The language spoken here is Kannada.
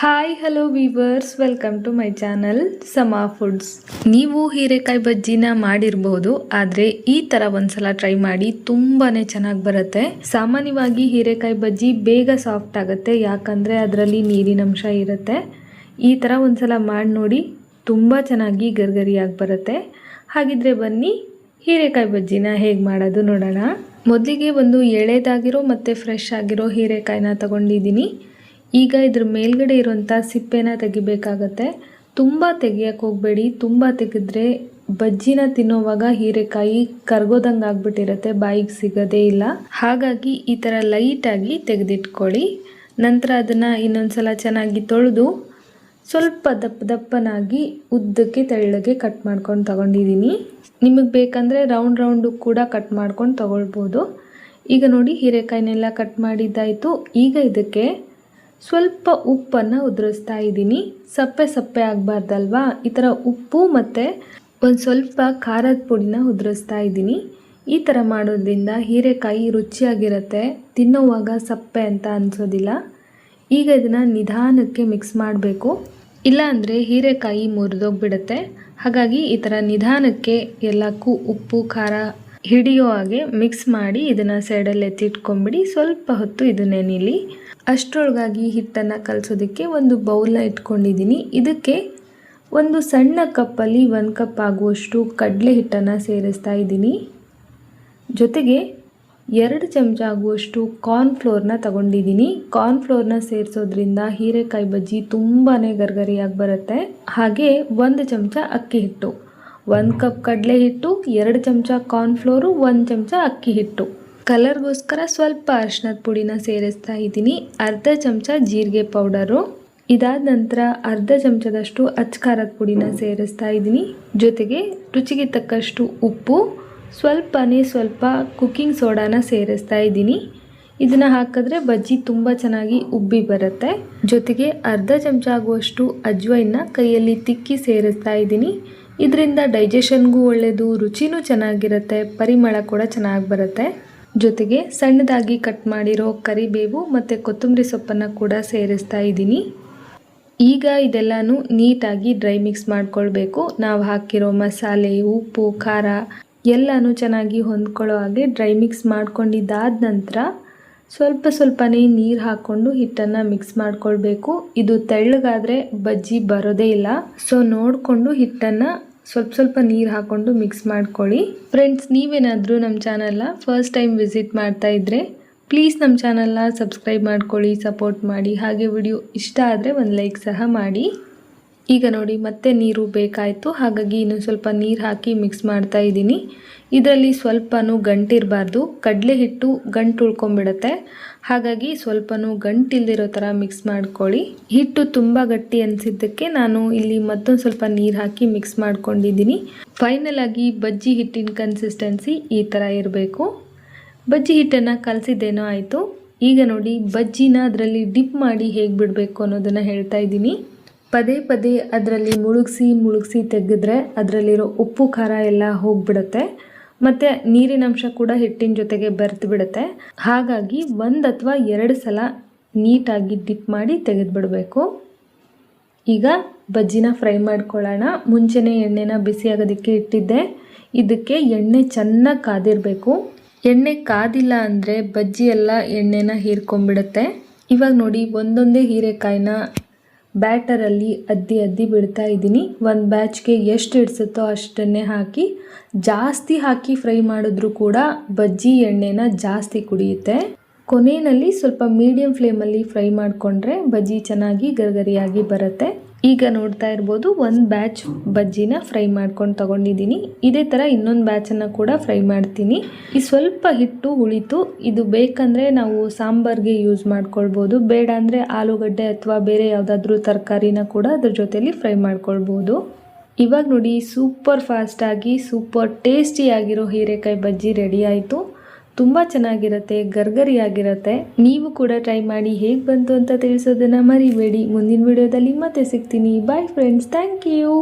Hi hello viewers welcome to my channel Sama foods ನೀವು ಹೀರೆಕಾಯಿ ಬಜ್ಜಿನ ಮಾಡಿರಬಹುದು ಆದರೆ ಈ ಥರ ಒಂದ್ಸಲ ಟ್ರೈ ಮಾಡಿ ತುಂಬಾ ಚೆನ್ನಾಗಿ ಬರುತ್ತೆ. ಸಾಮಾನ್ಯವಾಗಿ ಹೀರೆಕಾಯಿ ಬಜ್ಜಿ ಬೇಗ ಸಾಫ್ಟ್ ಆಗುತ್ತೆ, ಯಾಕಂದರೆ ಅದರಲ್ಲಿ ನೀರಿನಂಶ ಇರುತ್ತೆ. ಈ ಥರ ಒಂದ್ಸಲ ಮಾಡಿ ನೋಡಿ ತುಂಬ ಚೆನ್ನಾಗಿ ಗರ್ಗರಿಯಾಗಿ ಬರುತ್ತೆ. ಹಾಗಿದ್ರೆ ಬನ್ನಿ, ಹೀರೆಕಾಯಿ ಬಜ್ಜಿನ ಹೇಗೆ ಮಾಡೋದು ನೋಡೋಣ. ಮೊದಲಿಗೆ ಒಂದು ಎಳೆದಾಗಿರೋ ಮತ್ತು ಫ್ರೆಶ್ ಆಗಿರೋ ಹೀರೆಕಾಯಿನ ತಗೊಂಡಿದ್ದೀನಿ. ಈಗ ಇದ್ರ ಮೇಲ್ಗಡೆ ಇರುವಂಥ ಸಿಪ್ಪೆನ ತೆಗಿಬೇಕಾಗತ್ತೆ. ತುಂಬ ತೆಗಿಯಕ್ಕೆ ಹೋಗಬೇಡಿ. ತುಂಬ ತೆಗೆದ್ರೆ ಬಜ್ಜಿನ ತಿನ್ನೋವಾಗ ಹೀರೆಕಾಯಿ ಕರ್ಗೋದಂಗೆ ಆಗ್ಬಿಟ್ಟಿರತ್ತೆ. ಬಾಯಿಗೆ ಸಿಗೋದೇ ಇಲ್ಲ. ಹಾಗಾಗಿ ಈ ಥರ ಲೈಟಾಗಿ ತೆಗೆದಿಟ್ಕೊಳ್ಳಿ. ನಂತರ ಅದನ್ನು ಇನ್ನೊಂದ್ಸಲ ಚೆನ್ನಾಗಿ ತೊಳೆದು ಸ್ವಲ್ಪ ದಪ್ಪ ದಪ್ಪನಾಗಿ ಉದ್ದಕ್ಕೆ ತೆಳ್ಳಗೆ ಕಟ್ ಮಾಡ್ಕೊಂಡು ತಗೊಂಡಿದ್ದೀನಿ ನಿಮಗೆ ಬೇಕಂದರೆ ರೌಂಡ್ ರೌಂಡು ಕೂಡ ಕಟ್ ಮಾಡ್ಕೊಂಡು ತಗೊಳ್ಬೋದು. ಈಗ ನೋಡಿ ಹೀರೆಕಾಯಿನೆಲ್ಲ ಕಟ್ ಮಾಡಿದ್ದಾಯಿತು. ಈಗ ಇದಕ್ಕೆ ಸ್ವಲ್ಪ ಉಪ್ಪನ್ನು ಉದುರಿಸ್ತಾ ಇದ್ದೀನಿ. ಸಪ್ಪೆ ಸಪ್ಪೆ ಆಗಬಾರ್ದಲ್ವಾ? ಈ ಥರ ಉಪ್ಪು ಮತ್ತು ಒಂದು ಸ್ವಲ್ಪ ಖಾರದ ಪುಡಿನ ಉದುರಿಸ್ತಾ ಇದ್ದೀನಿ. ಈ ಥರ ಮಾಡೋದ್ರಿಂದ ಹೀರೆಕಾಯಿ ರುಚಿಯಾಗಿರುತ್ತೆ. ತಿನ್ನೋವಾಗ ಸಪ್ಪೆ ಅಂತ ಅನಿಸೋದಿಲ್ಲ. ಈಗ ಇದನ್ನು ನಿಧಾನಕ್ಕೆ ಮಿಕ್ಸ್ ಮಾಡಬೇಕು. ಇಲ್ಲಾಂದರೆ ಹೀರೆಕಾಯಿ ಮುರಿದೋಗ್ಬಿಡುತ್ತೆ. ಹಾಗಾಗಿ ಈ ಥರ ನಿಧಾನಕ್ಕೆ ಎಲ್ಲಕ್ಕೂ ಉಪ್ಪು, ಖಾರ ಹಿಡಿಯೋ ಹಾಗೆ ಮಿಕ್ಸ್ ಮಾಡಿ ಇದನ್ನು ಸೈಡಲ್ಲಿ ಎತ್ತಿಟ್ಕೊಂಬಿಡಿ ಸ್ವಲ್ಪ ಹೊತ್ತು ಇದು ಅಷ್ಟರೊಳಗಾಗಿ ಹಿಟ್ಟನ್ನು ಕಲಸೋದಕ್ಕೆ ಒಂದು ಬೌಲ್ನ ಇಟ್ಕೊಂಡಿದ್ದೀನಿ. ಇದಕ್ಕೆ ಒಂದು ಸಣ್ಣ ಕಪ್ಪಲ್ಲಿ ಒಂದು ಕಪ್ ಆಗುವಷ್ಟು ಕಡಲೆ ಹಿಟ್ಟನ್ನು ಸೇರಿಸ್ತಾ ಇದ್ದೀನಿ. ಜೊತೆಗೆ ಎರಡು ಚಮಚ ಆಗುವಷ್ಟು ಕಾರ್ನ್ಫ್ಲೋರ್ನ ತಗೊಂಡಿದ್ದೀನಿ. ಕಾರ್ನ್ಫ್ಲೋರ್ನ ಸೇರಿಸೋದ್ರಿಂದ ಹೀರೆಕಾಯಿ ಬಜ್ಜಿ ತುಂಬಾ ಗರ್ಗರಿಯಾಗಿ ಬರುತ್ತೆ. ಹಾಗೆ ಒಂದು ಚಮಚ ಅಕ್ಕಿ ಹಿಟ್ಟು. ಒಂದು ಕಪ್ ಕಡಲೆ ಹಿಟ್ಟು, ಎರಡು ಚಮಚ ಕಾರ್ನ್ಫ್ಲೋರು ಒಂದು ಚಮಚ ಅಕ್ಕಿ ಹಿಟ್ಟು. ಕಲರ್ಗೋಸ್ಕರ ಸ್ವಲ್ಪ ಅರಿಶಿನದ ಪುಡಿನ ಸೇರಿಸ್ತಾ ಇದ್ದೀನಿ. ಅರ್ಧ ಚಮಚ ಜೀರಿಗೆ ಪೌಡರು. ಇದಾದ ನಂತರ ಅರ್ಧ ಚಮಚದಷ್ಟು ಅಚ್ಕಾರದ ಪುಡಿನ ಸೇರಿಸ್ತಾ ಇದ್ದೀನಿ. ಜೊತೆಗೆ ರುಚಿಗೆ ತಕ್ಕಷ್ಟು ಉಪ್ಪು, ಸ್ವಲ್ಪನೇ ಸ್ವಲ್ಪ ಕುಕ್ಕಿಂಗ್ ಸೋಡಾನ ಸೇರಿಸ್ತಾ ಇದ್ದೀನಿ. ಇದನ್ನು ಹಾಕಿದ್ರೆ ಬಜ್ಜಿ ತುಂಬ ಚೆನ್ನಾಗಿ ಉಬ್ಬಿ ಬರುತ್ತೆ. ಜೊತೆಗೆ ಅರ್ಧ ಚಮಚ ಆಗುವಷ್ಟು ಅಜ್ವೈನ ಕೈಯಲ್ಲಿ ತಿಕ್ಕಿ ಸೇರಿಸ್ತಾ ಇದ್ದೀನಿ. ಇದರಿಂದ ಡೈಜೆಷನ್ಗೂ ಒಳ್ಳೆಯದು ರುಚಿನೂ ಚೆನ್ನಾಗಿರುತ್ತೆ, ಪರಿಮಳ ಕೂಡ ಚೆನ್ನಾಗಿ ಬರುತ್ತೆ. ಜೊತೆಗೆ ಸಣ್ಣದಾಗಿ ಕಟ್ ಮಾಡಿರೋ ಕರಿಬೇವು ಮತ್ತು ಕೊತ್ತಂಬರಿ ಸೊಪ್ಪನ್ನು ಕೂಡ ಸೇರಿಸ್ತಾ ಇದ್ದೀನಿ. ಈಗ ಇದೆಲ್ಲನೂ ನೀಟಾಗಿ ಡ್ರೈ ಮಿಕ್ಸ್ ಮಾಡ್ಕೊಳ್ಬೇಕು. ನಾವು ಹಾಕಿರೋ ಮಸಾಲೆ, ಉಪ್ಪು, ಖಾರ ಎಲ್ಲನೂ ಚೆನ್ನಾಗಿ ಹೊಂದ್ಕೊಳ್ಳೋ ಹಾಗೆ ಡ್ರೈ ಮಿಕ್ಸ್ ಮಾಡ್ಕೊಂಡಿದ್ದಾದ ನಂತರ ಸ್ವಲ್ಪ ಸ್ವಲ್ಪನೇ ನೀರು ಹಾಕ್ಕೊಂಡು ಹಿಟ್ಟನ್ನು ಮಿಕ್ಸ್ ಮಾಡ್ಕೊಳ್ಬೇಕು. ಇದು ತೆಳ್ಳಗಾದರೆ ಬಜ್ಜಿ ಬರೋದೇ ಇಲ್ಲ. ಸೊ ನೋಡಿಕೊಂಡು ಹಿಟ್ಟನ್ನು ಸ್ವಲ್ಪ ಸ್ವಲ್ಪ ನೀರು ಹಾಕ್ಕೊಂಡು ಮಿಕ್ಸ್ ಮಾಡ್ಕೊಳ್ಳಿ. ಫ್ರೆಂಡ್ಸ್ ನೀವೇನಾದರೂ ನಮ್ಮ ಚಾನಲ್ನ ಫಸ್ಟ್ ಟೈಮ್ ವಿಸಿಟ್ ಮಾಡ್ತಾ ಇದ್ದರೆ ಪ್ಲೀಸ್ ನಮ್ಮ ಚಾನಲ್ನ ಸಬ್ಸ್ಕ್ರೈಬ್ ಮಾಡ್ಕೊಳ್ಳಿ ಸಪೋರ್ಟ್ ಮಾಡಿ. ಹಾಗೆ ವಿಡಿಯೋ ಇಷ್ಟ ಆದರೆ ಒಂದು ಲೈಕ್ ಸಹ ಮಾಡಿ. ಈಗ ನೋಡಿ, ಮತ್ತೆ ನೀರು ಬೇಕಾಯಿತು. ಹಾಗಾಗಿ ಇನ್ನೊಂದು ಸ್ವಲ್ಪ ನೀರು ಹಾಕಿ ಮಿಕ್ಸ್ ಮಾಡ್ತಾ ಇದ್ದೀನಿ. ಇದರಲ್ಲಿ ಸ್ವಲ್ಪನೂ ಗಂಟಿರಬಾರ್ದು. ಕಡಲೆ ಹಿಟ್ಟು ಗಂಟು ಉಳ್ಕೊಂಬಿಡುತ್ತೆ ಹಾಗಾಗಿ ಸ್ವಲ್ಪನೂ ಗಂಟಿಲ್ದಿರೋ ಥರ ಮಿಕ್ಸ್ ಮಾಡ್ಕೊಳ್ಳಿ. ಹಿಟ್ಟು ತುಂಬ ಗಟ್ಟಿ ಅನಿಸಿದ್ದಕ್ಕೆ ನಾನು ಇಲ್ಲಿ ಮತ್ತೊಂದು ಸ್ವಲ್ಪ ನೀರು ಹಾಕಿ ಮಿಕ್ಸ್ ಮಾಡ್ಕೊಂಡಿದ್ದೀನಿ. ಫೈನಲ್ ಆಗಿ ಬಜ್ಜಿ ಹಿಟ್ಟಿನ ಕನ್ಸಿಸ್ಟೆನ್ಸಿ ಈ ಥರ ಇರಬೇಕು. ಬಜ್ಜಿ ಹಿಟ್ಟನ್ನು ಕಲಸಿದ್ದೇನೋ ಆಯಿತು. ಈಗ ನೋಡಿ, ಬಜ್ಜಿನ ಅದರಲ್ಲಿ ಡಿಪ್ ಮಾಡಿ ಹೇಗೆ ಬಿಡಬೇಕು ಅನ್ನೋದನ್ನು ಹೇಳ್ತಾ ಇದ್ದೀನಿ. ಪದೇ ಪದೇ ಅದರಲ್ಲಿ ಮುಳುಗಿಸಿ ಮುಳುಗಿಸಿ ತೆಗೆದ್ರೆ ಅದರಲ್ಲಿರೋ ಉಪ್ಪು, ಖಾರ ಎಲ್ಲ ಹೋಗ್ಬಿಡುತ್ತೆ. ಮತ್ತು ನೀರಿನಂಶ ಕೂಡ ಹಿಟ್ಟಿನ ಜೊತೆಗೆ ಬೆರೆತು ಬಿಡುತ್ತೆ. ಹಾಗಾಗಿ ಒಂದು ಅಥವಾ ಎರಡು ಸಲ ನೀಟಾಗಿ ಡಿಪ್ ಮಾಡಿ ತೆಗೆದುಬಿಡಬೇಕು. ಈಗ ಬಜ್ಜಿನ ಫ್ರೈ ಮಾಡ್ಕೊಳ್ಳೋಣ. ಮುಂಚೆನೇ ಎಣ್ಣೆನ ಬಿಸಿಯಾಗೋದಕ್ಕೆ ಇಟ್ಟಿದ್ದೆ. ಇದಕ್ಕೆ ಎಣ್ಣೆ ಚೆನ್ನಾಗಿ ಕಾದಿರಬೇಕು. ಎಣ್ಣೆ ಕಾದಿಲ್ಲ ಅಂದರೆ ಬಜ್ಜಿ ಎಲ್ಲ ಎಣ್ಣೆನ ಹೀರ್ಕೊಂಡ್ಬಿಡುತ್ತೆ. ಇವಾಗ ನೋಡಿ, ಒಂದೊಂದೇ ಹೀರೆಕಾಯಿನ ಬ್ಯಾಟರಲ್ಲಿ ಅದ್ದಿ ಅದ್ದಿ ಬಿಡ್ತಾ ಇದ್ದೀನಿ. ಒಂದು ಬ್ಯಾಚ್ಗೆ ಎಷ್ಟು ಇಡ್ಸುತ್ತೋ ಅಷ್ಟನ್ನೇ ಹಾಕಿ, ಜಾಸ್ತಿ ಹಾಕಿ ಫ್ರೈ ಮಾಡಿದ್ರೂ ಕೂಡ ಬಜ್ಜಿ ಎಣ್ಣೆನ ಜಾಸ್ತಿ ಕುಡಿಯುತ್ತೆ. ಕೊನೆಯಲ್ಲಿ ಸ್ವಲ್ಪ ಮೀಡಿಯಂ ಫ್ಲೇಮಲ್ಲಿ ಫ್ರೈ ಮಾಡಿಕೊಂಡ್ರೆ ಬಜ್ಜಿ ಚೆನ್ನಾಗಿ ಗರಿಗರಿಯಾಗಿ ಬರುತ್ತೆ. ಈಗ ನೋಡ್ತಾ ಇರ್ಬೋದು ಒಂದು ಬ್ಯಾಚ್ ಬಜ್ಜಿನ ಫ್ರೈ ಮಾಡ್ಕೊಂಡು ತಗೊಂಡಿದ್ದೀನಿ ಇದೇ ಥರ ಇನ್ನೊಂದು ಬ್ಯಾಚನ್ನು ಕೂಡ ಫ್ರೈ ಮಾಡ್ತೀನಿ. ಈ ಸ್ವಲ್ಪ ಹಿಟ್ಟು ಉಳಿತು. ಇದು ಬೇಕಂದರೆ ನಾವು ಸಾಂಬಾರ್ಗೆ ಯೂಸ್ ಮಾಡ್ಕೊಳ್ಬೋದು. ಬೇಡ ಅಂದರೆ ಆಲೂಗಡ್ಡೆ ಅಥವಾ ಬೇರೆ ಯಾವುದಾದ್ರೂ ತರಕಾರಿನ ಕೂಡ ಅದ್ರ ಜೊತೆಯಲ್ಲಿ ಫ್ರೈ ಮಾಡ್ಕೊಳ್ಬೋದು. ಇವಾಗ ನೋಡಿ ಸೂಪರ್ ಫಾಸ್ಟಾಗಿ ಸೂಪರ್ ಟೇಸ್ಟಿಯಾಗಿರೋ ಹೀರೆಕಾಯಿ ಬಜ್ಜಿ ರೆಡಿ ಆಯಿತು. ತುಂಬ ಚೆನ್ನಾಗಿರುತ್ತೆ, ಗರ್ಗರಿಯಾಗಿರುತ್ತೆ. ನೀವು ಕೂಡ ಟ್ರೈ ಮಾಡಿ ಹೇಗೆ ಬಂತು ಅಂತ ತಿಳಿಸೋದನ್ನು ಮರಿಬೇಡಿ. ಮುಂದಿನ ವಿಡಿಯೋದಲ್ಲಿ ಮತ್ತೆ ಸಿಗ್ತೀನಿ. Bye friends thank you